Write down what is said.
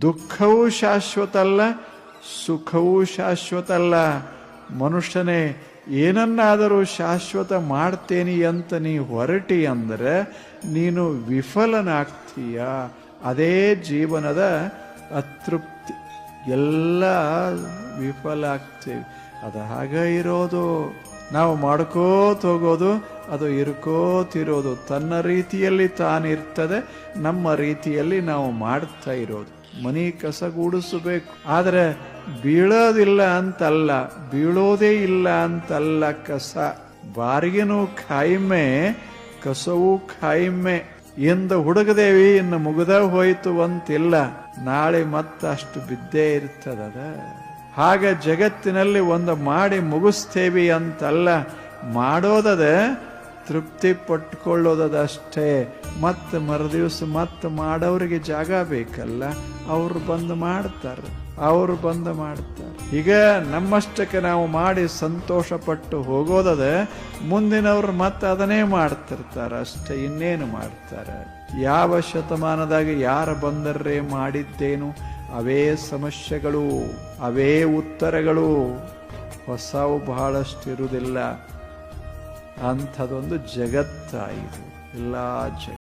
ದುಃಖವೂ ಶಾಶ್ವತ ಅಲ್ಲ ಸುಖವೂ ಶಾಶ್ವತ ಅಲ್ಲ ಮನುಷ್ಯನೇ, ಏನನ್ನಾದರೂ ಶಾಶ್ವತ ಮಾಡ್ತೇನೆ ಅಂತ ನೀ ಹೊರಟಿ ಅಂದ್ರೆ ನೀನು ವಿಫಲನಾಗ್ತೀಯ. ಅದೇ ಜೀವನದ ಅತೃಪ್ತಿ. ಎಲ್ಲ ವಿಫಲ ಆಗ್ತೀವಿ ಅದು ಹಾಗೆ ಇರೋದು. ನಾವು ಮಾಡ್ಕೋತ ಹೋಗೋದು ಅದು ಇರ್ಕೋತಿರೋದು ತನ್ನ ರೀತಿಯಲ್ಲಿ ತಾನಿರ್ತದೆ, ನಮ್ಮ ರೀತಿಯಲ್ಲಿ ನಾವು ಮಾಡ್ತಾ ಇರೋದು. ಮನಿ ಕಸಗೂಡಿಸಬೇಕು ಆದರೆ ಬೀಳೋದಿಲ್ಲ ಅಂತಲ್ಲ, ಬೀಳೋದೇ ಇಲ್ಲ ಅಂತಲ್ಲ ಕಸ. ಬಾರಿಗೆನೂ ಖಾಯಿಮೆ, ಕಸವೂ ಖಾಯಿಮೆ. ಎಂದು ಹುಡುಗದೇವಿ ಇನ್ನು ಮುಗ್ದ ಹೋಯಿತು ಅಂತಿಲ್ಲ. ನಾಳೆ ಮತ್ತಷ್ಟು ಬಿದ್ದೇ ಇರ್ತದದ. ಹಾಗೆ ಜಗತ್ತಿನಲ್ಲಿ ಒಂದು ಮಾಡಿ ಮುಗಿಸ್ತೇವಿ ಅಂತಲ್ಲ. ಮಾಡೋದದ ತೃಪ್ತಿ ಪಟ್ಕೊಳ್ಳೋದಷ್ಟೇ ಮತ್ತೆ ಮರುದಿವ್ಸ ಮತ್ತೆ ಮಾಡೋರಿಗೆ ಜಾಗ ಬೇಕಲ್ಲ, ಅವರು ಬಂದು ಮಾಡ್ತಾರೆ, ಅವರು ಬಂದು ಮಾಡ್ತಾರೆ. ಈಗ ನಮ್ಮಷ್ಟಕ್ಕೆ ನಾವು ಮಾಡಿ ಸಂತೋಷ ಪಟ್ಟು ಹೋಗೋದದ, ಮುಂದಿನವ್ರು ಮತ್ತೆ ಅದನ್ನೇ ಮಾಡ್ತಿರ್ತಾರೆ ಅಷ್ಟೇ, ಇನ್ನೇನು ಮಾಡ್ತಾರೆ. ಯಾವ ಶತಮಾನದಾಗ ಯಾರು ಬಂದರ್ರೆ ಮಾಡಿದ್ದೇನು, ಅವೇ ಸಮಸ್ಯೆಗಳು, ಅವೇ ಉತ್ತರಗಳು. ಹೊಸವು ಬಹಳಷ್ಟು ಇರುವುದಿಲ್ಲ ಅಂಥದೊಂದು ಜಗತ್ತಾಯಿತು. ಎಲ್ಲ ಜಗ